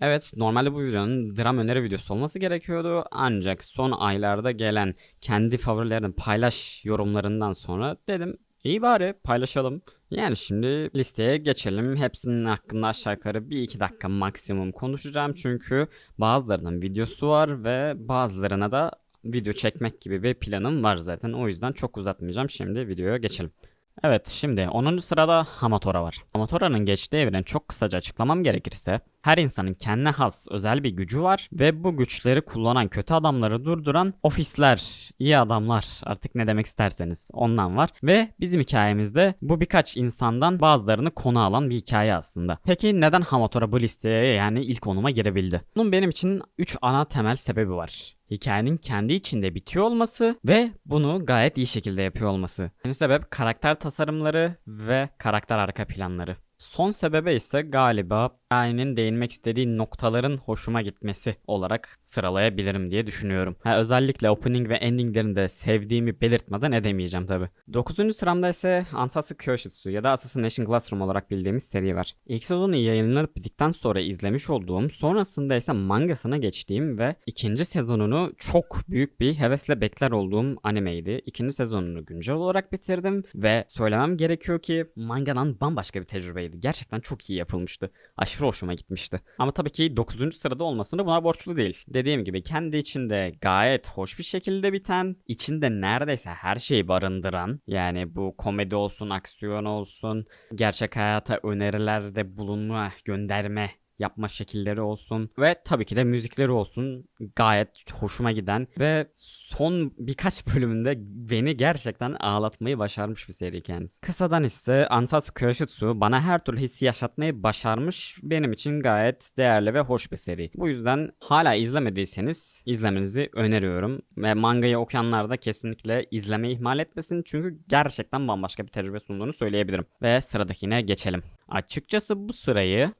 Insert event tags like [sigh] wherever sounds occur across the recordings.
Evet normalde bu videonun dram öneri videosu olması gerekiyordu ancak son aylarda gelen kendi favorilerini paylaş yorumlarından sonra dedim iyi bari paylaşalım. Yani şimdi listeye geçelim. Hepsinin hakkında aşağı yukarı bir iki dakika maksimum konuşacağım çünkü bazılarının videosu var ve bazılarına da video çekmek gibi bir planım var zaten. O yüzden çok uzatmayacağım. Şimdi videoya geçelim. Evet şimdi 10. sırada Hamatora var. Hamatora'nın geçtiği evren çok kısaca açıklamam gerekirse her insanın kendine has özel bir gücü var ve bu güçleri kullanan kötü adamları durduran ofisler, iyi adamlar artık ne demek isterseniz ondan var. Ve bizim hikayemizde bu birkaç insandan bazılarını konu alan bir hikaye aslında. Peki neden Hamatora bu listeye yani ilk onuma girebildi? Bunun benim için 3 ana temel sebebi var hikayenin kendi içinde bitiyor olması ve bunu gayet iyi şekilde yapıyor olması. Yani sebep karakter tasarımları ve karakter arka planları. Son sebebe ise galiba hikayenin değinmek istediği noktaların hoşuma gitmesi olarak sıralayabilirim diye düşünüyorum. Ha, özellikle opening ve endinglerini de sevdiğimi belirtmeden edemeyeceğim tabi. 9. sıramda ise Ansatsu Kyoshitsu ya da Assassination Classroom olarak bildiğimiz seri var. İlk sezonu yayınlanıp bittikten sonra izlemiş olduğum, sonrasında ise mangasına geçtiğim ve ikinci sezonunu çok büyük bir hevesle bekler olduğum animeydi. İkinci sezonunu güncel olarak bitirdim ve söylemem gerekiyor ki mangadan bambaşka bir tecrübeydi. Gerçekten çok iyi yapılmıştı. Aşırı hoşuma gitmişti. Ama tabii ki 9. sırada olmasını buna borçlu değil. Dediğim gibi kendi içinde gayet hoş bir şekilde biten, içinde neredeyse her şeyi barındıran yani bu komedi olsun, aksiyon olsun, gerçek hayata önerilerde bulunma, gönderme yapma şekilleri olsun ve tabii ki de müzikleri olsun gayet hoşuma giden ve son birkaç [laughs] bölümünde beni gerçekten ağlatmayı başarmış bir seri kendisi. Kısadan ise Ansatsu Kyoshitsu bana her türlü hissi yaşatmayı başarmış benim için gayet değerli ve hoş bir seri. Bu yüzden hala izlemediyseniz izlemenizi öneriyorum ve mangayı okuyanlar da kesinlikle izlemeyi ihmal etmesin çünkü gerçekten bambaşka bir tecrübe sunduğunu söyleyebilirim. Ve sıradakine geçelim. Açıkçası bu sırayı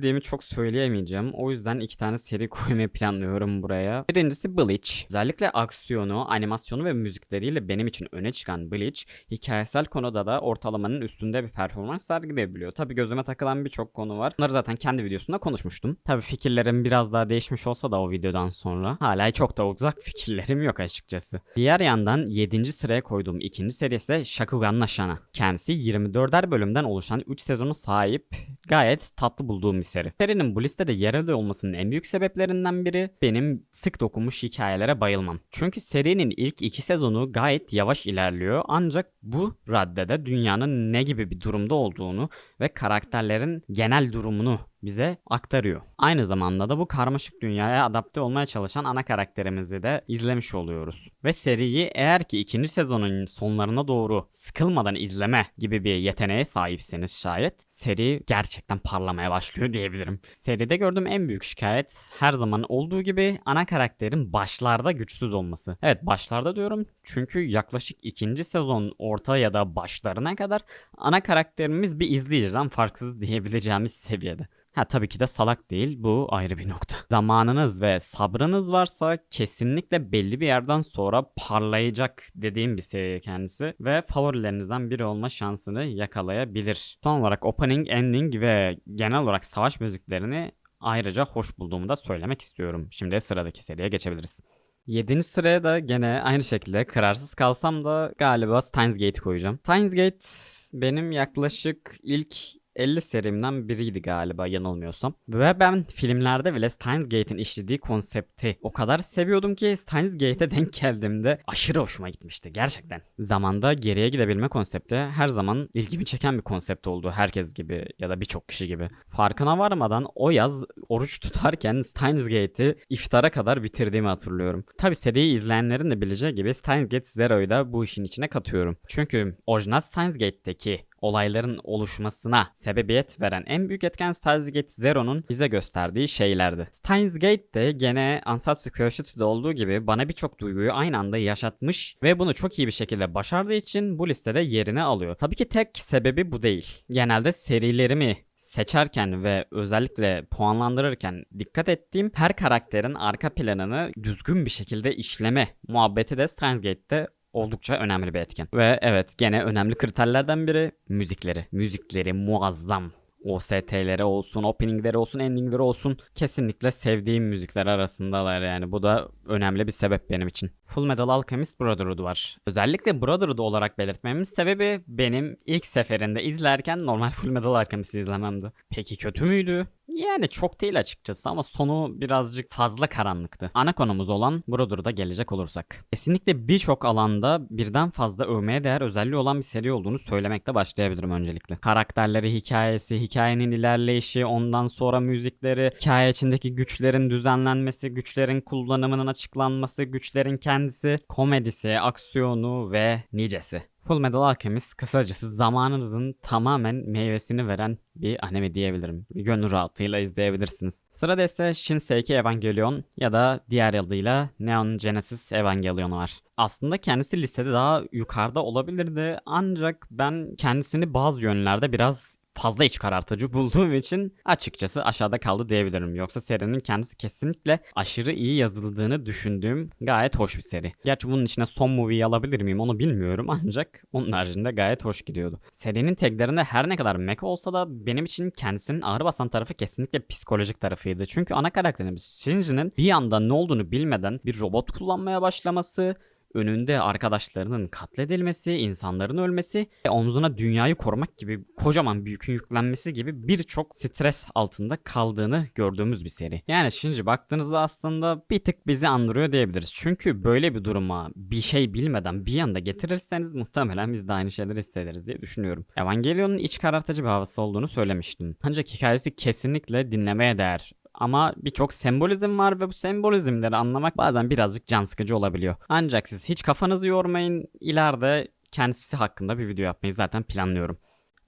paylaştırabildiğimi çok söyleyemeyeceğim. O yüzden iki tane seri [laughs] koymayı planlıyorum buraya. Birincisi Bleach. Özellikle aksiyonu, animasyonu ve müzikleriyle benim için öne çıkan Bleach, hikayesel konuda da ortalamanın üstünde bir performans sergileyebiliyor. Tabi gözüme takılan birçok konu var. Bunları zaten kendi videosunda konuşmuştum. Tabi fikirlerim biraz daha değişmiş olsa da o videodan sonra hala çok da uzak [laughs] fikirlerim yok açıkçası. Diğer yandan 7. sıraya koyduğum ikinci serisi de Shakugan Nashana. Kendisi 24'er bölümden oluşan 3 sezonu sahip gayet tatlı bulduğum bir seri. Serinin bu listede yer alıyor olmasının en büyük sebeplerinden biri benim sık dokunmuş hikayelere bayılmam. Çünkü serinin ilk iki sezonu gayet yavaş ilerliyor ancak bu raddede dünyanın ne gibi bir durumda olduğunu ve karakterlerin genel durumunu bize aktarıyor. Aynı zamanda da bu karmaşık dünyaya adapte olmaya çalışan ana karakterimizi de izlemiş oluyoruz. Ve seriyi eğer ki ikinci sezonun sonlarına doğru sıkılmadan izleme gibi bir yeteneğe sahipseniz şayet seri gerçekten parlamaya başlıyor diyebilirim. Seride gördüğüm en büyük şikayet her zaman olduğu gibi ana karakterin başlarda güçsüz olması. Evet başlarda diyorum çünkü yaklaşık ikinci sezon orta ya da başlarına kadar ana karakterimiz bir izleyiciden farksız diyebileceğimiz seviyede. Ha tabii ki de salak değil bu ayrı bir nokta. [laughs] Zamanınız ve sabrınız varsa kesinlikle belli bir yerden sonra parlayacak dediğim bir seri kendisi ve favorilerinizden biri olma şansını yakalayabilir. Son olarak opening, ending ve genel olarak savaş müziklerini ayrıca hoş bulduğumu da söylemek istiyorum. Şimdi sıradaki seriye geçebiliriz. 7. sıraya da gene aynı şekilde kararsız kalsam da galiba Steins Gate'i koyacağım. Steins Gate benim yaklaşık ilk 50 serimden biriydi galiba yanılmıyorsam. Ve ben filmlerde bile Steins Gate'in işlediği konsepti o kadar seviyordum ki Steins Gate'e denk geldiğimde aşırı hoşuma gitmişti gerçekten. Zamanda geriye gidebilme konsepti her zaman ilgimi çeken bir konsept oldu herkes gibi ya da birçok kişi gibi. Farkına varmadan o yaz oruç tutarken Steins Gate'i iftara kadar bitirdiğimi hatırlıyorum. Tabi seriyi izleyenlerin de bileceği gibi Steins Gate Zero'yu da bu işin içine katıyorum. Çünkü orijinal Steins Gate'teki olayların oluşmasına sebebiyet veren en büyük etken Steins Gate Zero'nun bize gösterdiği şeylerdi. Steins de gene Ansatsu Kyoshitsu'da olduğu gibi bana birçok duyguyu aynı anda yaşatmış ve bunu çok iyi bir şekilde başardığı için bu listede yerini alıyor. Tabii ki tek sebebi bu değil. Genelde serilerimi seçerken ve özellikle puanlandırırken dikkat ettiğim her karakterin arka planını düzgün bir şekilde işleme muhabbeti de Steins Gate'de oldukça önemli bir etken. Ve evet gene önemli kriterlerden biri müzikleri. Müzikleri muazzam. OST'leri olsun, openingleri olsun, endingleri olsun kesinlikle sevdiğim müzikler arasındalar yani. Bu da önemli bir sebep benim için. Full Metal Alchemist Brotherhood var. Özellikle Brotherhood olarak belirtmemin sebebi benim ilk seferinde izlerken normal [laughs] Full Metal Alchemist'i izlememdi. Peki kötü müydü? Yani çok değil açıkçası ama sonu birazcık fazla karanlıktı. Ana konumuz olan Brotherhood'a gelecek olursak. Kesinlikle birçok alanda birden fazla övmeye değer özelliği olan bir seri olduğunu söylemekle başlayabilirim öncelikle. Karakterleri, hikayesi, hikayenin ilerleyişi, ondan sonra müzikleri, hikaye içindeki güçlerin düzenlenmesi, güçlerin kullanımının açıklanması, güçlerin kendisi, komedisi, aksiyonu ve nicesi. Full Metal Alchemist kısacası zamanınızın tamamen meyvesini veren bir anime diyebilirim. Gönül rahatlığıyla izleyebilirsiniz. Sırada ise Shinseiki Evangelion ya da diğer adıyla Neon Genesis Evangelion var. Aslında kendisi listede daha yukarıda olabilirdi ancak ben kendisini bazı yönlerde biraz fazla iç karartıcı bulduğum için açıkçası aşağıda kaldı diyebilirim. Yoksa serinin kendisi kesinlikle aşırı iyi yazıldığını düşündüğüm gayet hoş bir seri. Gerçi bunun içine son movie'yi alabilir miyim onu bilmiyorum [laughs] ancak onun haricinde gayet hoş gidiyordu. Serinin taglerinde her ne kadar mecha olsa da benim için kendisinin ağır basan tarafı kesinlikle psikolojik tarafıydı. Çünkü ana karakterimiz Shinji'nin bir anda ne olduğunu bilmeden bir robot kullanmaya başlaması önünde arkadaşlarının katledilmesi, insanların ölmesi ve omzuna dünyayı korumak gibi kocaman bir yükün yüklenmesi gibi birçok stres altında kaldığını gördüğümüz bir seri. Yani şimdi baktığınızda aslında bir tık bizi andırıyor diyebiliriz. Çünkü böyle bir duruma bir şey bilmeden bir anda getirirseniz muhtemelen biz de aynı şeyleri hissederiz diye düşünüyorum. Evangelion'un iç karartıcı bir havası olduğunu söylemiştim. Ancak hikayesi kesinlikle dinlemeye değer. Ama birçok sembolizm var ve bu sembolizmleri anlamak bazen birazcık can sıkıcı olabiliyor. Ancak siz hiç kafanızı yormayın. İleride kendisi hakkında bir video yapmayı zaten planlıyorum.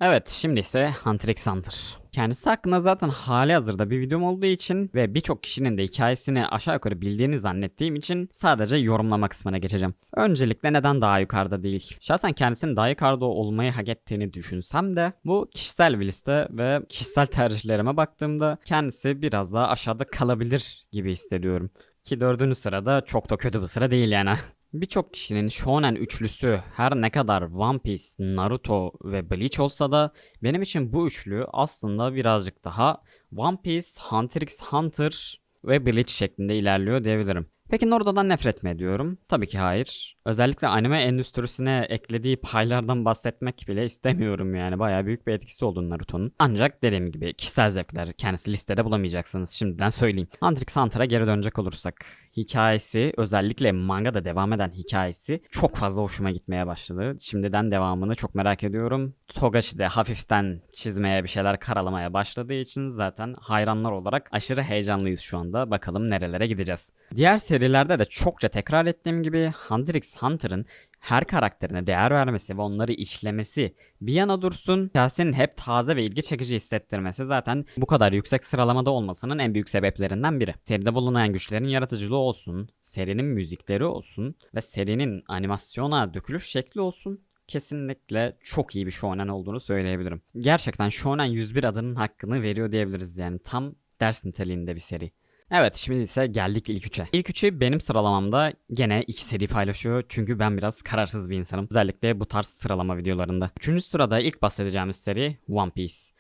Evet şimdi ise Hunter x Hunter. Kendisi hakkında zaten hali hazırda bir videom olduğu için ve birçok kişinin de hikayesini aşağı yukarı bildiğini zannettiğim için sadece yorumlama kısmına geçeceğim. Öncelikle neden daha yukarıda değil? Şahsen kendisinin daha yukarıda olmayı hak ettiğini düşünsem de bu kişisel bir liste ve kişisel tercihlerime baktığımda kendisi biraz daha aşağıda kalabilir gibi hissediyorum. Ki dördüncü sırada çok da kötü bir sıra değil yani. [laughs] Birçok kişinin shonen üçlüsü her ne kadar One Piece, Naruto ve Bleach olsa da benim için bu üçlü aslında birazcık daha One Piece, Hunter x Hunter ve Bleach şeklinde ilerliyor diyebilirim. Peki Naruto'dan nefret mi ediyorum? Tabii ki hayır. Özellikle anime endüstrisine eklediği paylardan bahsetmek bile istemiyorum yani. Bayağı büyük bir etkisi oldu Naruto'nun. Ancak dediğim gibi kişisel zevkler kendisi listede bulamayacaksınız. Şimdiden söyleyeyim. Hunter x Hunter'a geri dönecek olursak. Hikayesi özellikle mangada devam eden hikayesi çok fazla hoşuma gitmeye başladı. Şimdiden devamını çok merak ediyorum. Togashi de hafiften çizmeye bir şeyler karalamaya başladığı için zaten hayranlar olarak aşırı heyecanlıyız şu anda. Bakalım nerelere gideceğiz. Diğer serilerde de çokça tekrar ettiğim gibi Hunter x Hunter'ın her karakterine değer vermesi ve onları işlemesi bir yana dursun. Hikayenin hep taze ve ilgi çekici hissettirmesi zaten bu kadar yüksek sıralamada olmasının en büyük sebeplerinden biri. Seride bulunan güçlerin yaratıcılığı olsun, serinin müzikleri olsun ve serinin animasyona dökülüş şekli olsun kesinlikle çok iyi bir shonen olduğunu söyleyebilirim. Gerçekten shonen 101 adının hakkını veriyor diyebiliriz yani tam ders niteliğinde bir seri. Evet şimdi ise geldik ilk üçe. İlk üçü benim sıralamamda gene iki seri paylaşıyor çünkü ben biraz kararsız bir insanım. Özellikle bu tarz sıralama videolarında. Üçüncü sırada ilk bahsedeceğimiz seri One Piece.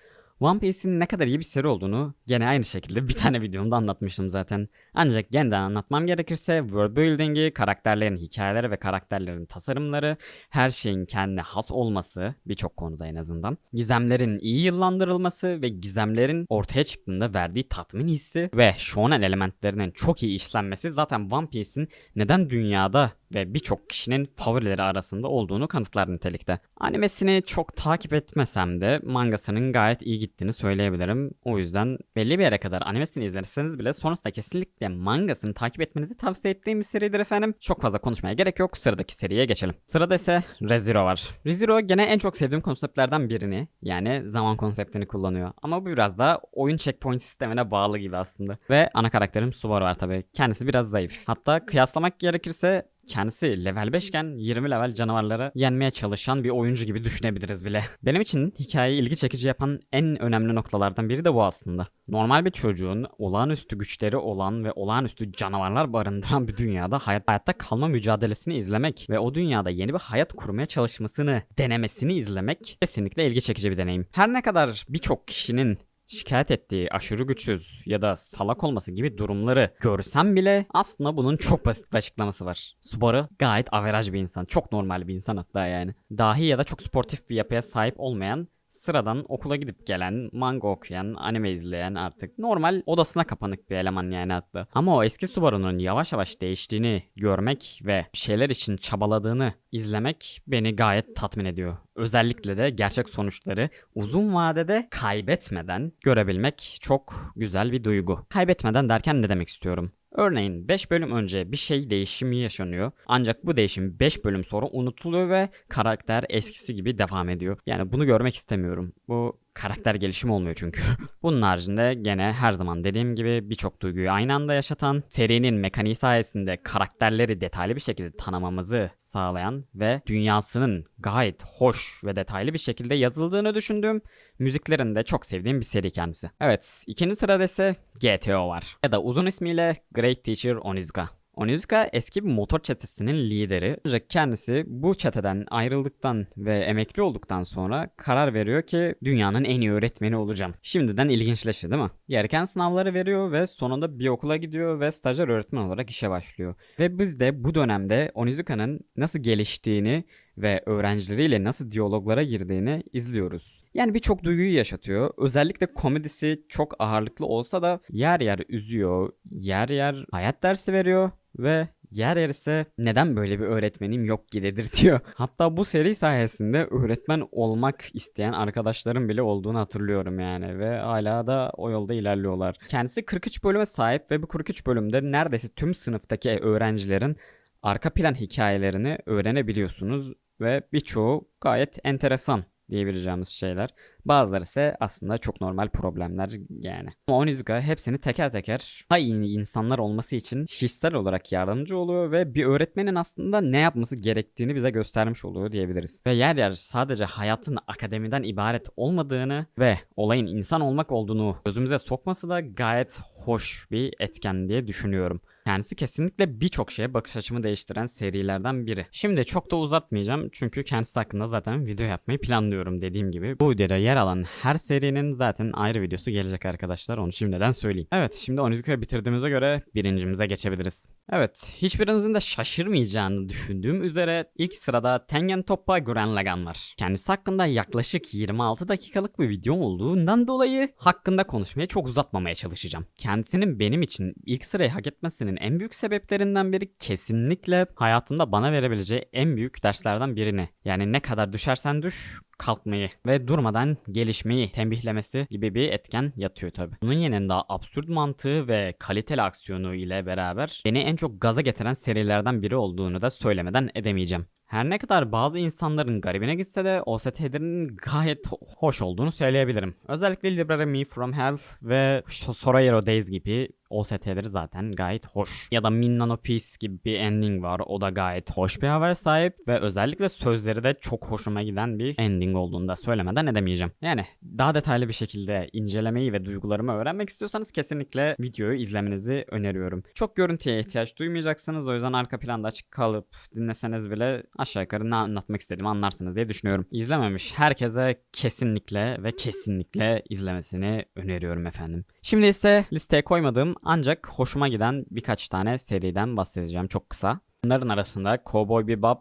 One Piece'in ne kadar iyi bir seri olduğunu gene aynı şekilde bir tane videomda anlatmıştım zaten. Ancak yeniden anlatmam gerekirse world building'i, karakterlerin hikayeleri ve karakterlerin tasarımları, her şeyin kendine has olması birçok konuda en azından, gizemlerin iyi yıllandırılması ve gizemlerin ortaya çıktığında verdiği tatmin hissi ve shonen elementlerinin çok iyi işlenmesi zaten One Piece'in neden dünyada ve birçok kişinin favorileri arasında olduğunu kanıtlar nitelikte. Animesini çok takip etmesem de mangasının gayet iyi gittiğini söyleyebilirim. O yüzden belli bir yere kadar animesini izlerseniz bile sonrasında kesinlikle mangasını takip etmenizi tavsiye ettiğim bir seridir efendim. Çok fazla konuşmaya gerek yok. Sıradaki seriye geçelim. Sırada ise ReZero var. ReZero gene en çok sevdiğim konseptlerden birini yani zaman konseptini kullanıyor. Ama bu biraz da oyun checkpoint sistemine bağlı gibi aslında. Ve ana karakterim Subaru var tabi. Kendisi biraz zayıf. Hatta kıyaslamak gerekirse kendisi level 5 iken 20 level canavarları yenmeye çalışan bir oyuncu gibi düşünebiliriz bile. [laughs] Benim için hikayeyi ilgi çekici yapan en önemli noktalardan biri de bu aslında. Normal bir çocuğun olağanüstü güçleri olan ve olağanüstü canavarlar barındıran bir dünyada hayat, hayatta kalma mücadelesini izlemek ve o dünyada yeni bir hayat kurmaya çalışmasını, denemesini izlemek kesinlikle ilgi çekici bir deneyim. Her ne kadar birçok kişinin şikayet ettiği aşırı güçsüz ya da salak olması gibi durumları görsem bile aslında bunun çok basit bir açıklaması var. Subaru gayet averaj bir insan. Çok normal bir insan hatta yani. Dahi ya da çok sportif bir yapıya sahip olmayan sıradan okula gidip gelen, manga okuyan, anime izleyen artık normal odasına kapanık bir eleman yani hatta. Ama o eski Subaru'nun yavaş yavaş değiştiğini görmek ve şeyler için çabaladığını izlemek beni gayet tatmin ediyor. Özellikle de gerçek sonuçları uzun vadede kaybetmeden görebilmek çok güzel bir duygu. Kaybetmeden derken ne demek istiyorum? Örneğin 5 bölüm önce bir şey değişimi yaşanıyor. Ancak bu değişim 5 bölüm sonra unutuluyor ve karakter eskisi gibi devam ediyor. Yani bunu görmek istemiyorum. Bu karakter gelişimi olmuyor çünkü. [laughs] Bunun haricinde gene her zaman dediğim gibi birçok duyguyu aynı anda yaşatan, serinin mekaniği sayesinde karakterleri detaylı bir şekilde tanımamızı sağlayan ve dünyasının gayet hoş ve detaylı bir şekilde yazıldığını düşündüğüm müziklerini de çok sevdiğim bir seri kendisi. Evet, ikinci sırada ise GTO var. Ya da uzun ismiyle Great Teacher Onizuka. Onizuka eski bir motor çetesinin lideri. Ancak kendisi bu çeteden ayrıldıktan ve emekli olduktan sonra karar veriyor ki dünyanın en iyi öğretmeni olacağım. Şimdiden ilginçleşti değil mi? Gereken sınavları veriyor ve sonunda bir okula gidiyor ve stajyer öğretmen olarak işe başlıyor. Ve biz de bu dönemde Onizuka'nın nasıl geliştiğini ve öğrencileriyle nasıl diyaloglara girdiğini izliyoruz. Yani birçok duyguyu yaşatıyor. Özellikle komedisi çok ağırlıklı olsa da yer yer üzüyor, yer yer hayat dersi veriyor ve yer yer ise neden böyle bir öğretmenim yok ki dedirtiyor. [laughs] Hatta bu seri sayesinde öğretmen olmak isteyen arkadaşlarım bile olduğunu hatırlıyorum yani ve hala da o yolda ilerliyorlar. Kendisi 43 bölüme sahip ve bu 43 bölümde neredeyse tüm sınıftaki öğrencilerin arka plan hikayelerini öğrenebiliyorsunuz ve birçoğu gayet enteresan diyebileceğimiz şeyler. Bazıları ise aslında çok normal problemler yani. Ama Onizuka hepsini teker teker daha iyi insanlar olması için kişisel olarak yardımcı oluyor ve bir öğretmenin aslında ne yapması gerektiğini bize göstermiş oluyor diyebiliriz. Ve yer yer sadece hayatın akademiden ibaret olmadığını ve olayın insan olmak olduğunu gözümüze sokması da gayet hoş bir etken diye düşünüyorum. Kendisi kesinlikle birçok şeye bakış açımı değiştiren serilerden biri. Şimdi çok da uzatmayacağım çünkü kendisi hakkında zaten video yapmayı planlıyorum dediğim gibi. Bu videoda yer alan her serinin zaten ayrı videosu gelecek arkadaşlar onu şimdiden söyleyeyim. Evet şimdi Onizuka'yı bitirdiğimize göre birincimize geçebiliriz. Evet hiçbirinizin de şaşırmayacağını düşündüğüm üzere ilk sırada Tengen Toppa Gurren Lagann var. Kendisi hakkında yaklaşık 26 dakikalık bir videom olduğundan dolayı hakkında konuşmaya çok uzatmamaya çalışacağım. Kendisinin benim için ilk sırayı hak etmesinin en büyük sebeplerinden biri kesinlikle hayatında bana verebileceği en büyük derslerden birini. Yani ne kadar düşersen düş kalkmayı ve durmadan gelişmeyi tembihlemesi gibi bir etken yatıyor tabi. Bunun yanında absürt mantığı ve kaliteli aksiyonu ile beraber beni en çok gaza getiren serilerden biri olduğunu da söylemeden edemeyeceğim. Her ne kadar bazı insanların garibine gitse de OST'lerinin gayet hoş olduğunu söyleyebilirim. Özellikle Library Me From Hell ve Sorayero Days gibi OST'leri zaten gayet hoş. Ya da Minna no Peace gibi bir ending var. O da gayet hoş bir havaya sahip ve özellikle sözleri de çok hoşuma giden bir ending olduğunu da söylemeden edemeyeceğim. Yani daha detaylı bir şekilde incelemeyi ve duygularımı öğrenmek istiyorsanız kesinlikle videoyu izlemenizi öneriyorum. Çok görüntüye ihtiyaç duymayacaksınız. O yüzden arka planda açık kalıp dinleseniz bile aşağı yukarı ne anlatmak istediğimi anlarsınız diye düşünüyorum. İzlememiş herkese kesinlikle ve kesinlikle izlemesini öneriyorum efendim. Şimdi ise listeye koymadığım ancak hoşuma giden birkaç tane seriden bahsedeceğim çok kısa. Bunların arasında Cowboy Bebop,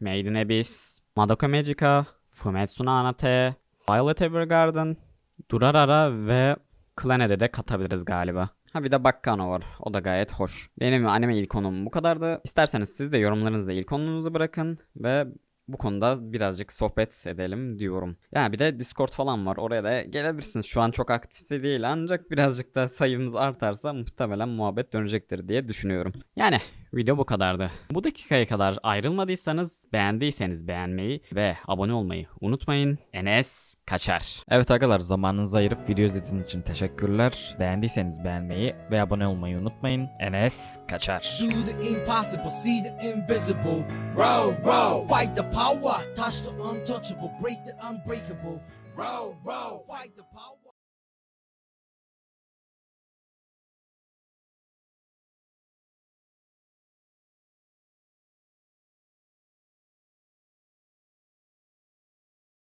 Made in Abyss, Madoka Magica, Fumetsu no Anate, Violet Evergarden, Durarara ve Clannad'e de katabiliriz galiba. Ha bir de Baccano var. O da gayet hoş. Benim anime ilk konum bu kadardı. İsterseniz siz de yorumlarınızı ilk konunuzu bırakın ve bu konuda birazcık sohbet edelim diyorum. Yani bir de Discord falan var. Oraya da gelebilirsiniz. Şu an çok aktif değil ancak birazcık da sayımız artarsa muhtemelen muhabbet dönecektir diye düşünüyorum. Yani Video bu kadardı. Bu dakikaya kadar ayrılmadıysanız beğendiyseniz beğenmeyi ve abone olmayı unutmayın. Enes kaçar. Evet arkadaşlar zamanınızı ayırıp video izlediğiniz için teşekkürler. Beğendiyseniz beğenmeyi ve abone olmayı unutmayın. Enes kaçar. Do the impossible, see the invisible. Row, row, fight the power, touch the untouchable, break the unbreakable. Row, row, fight the power.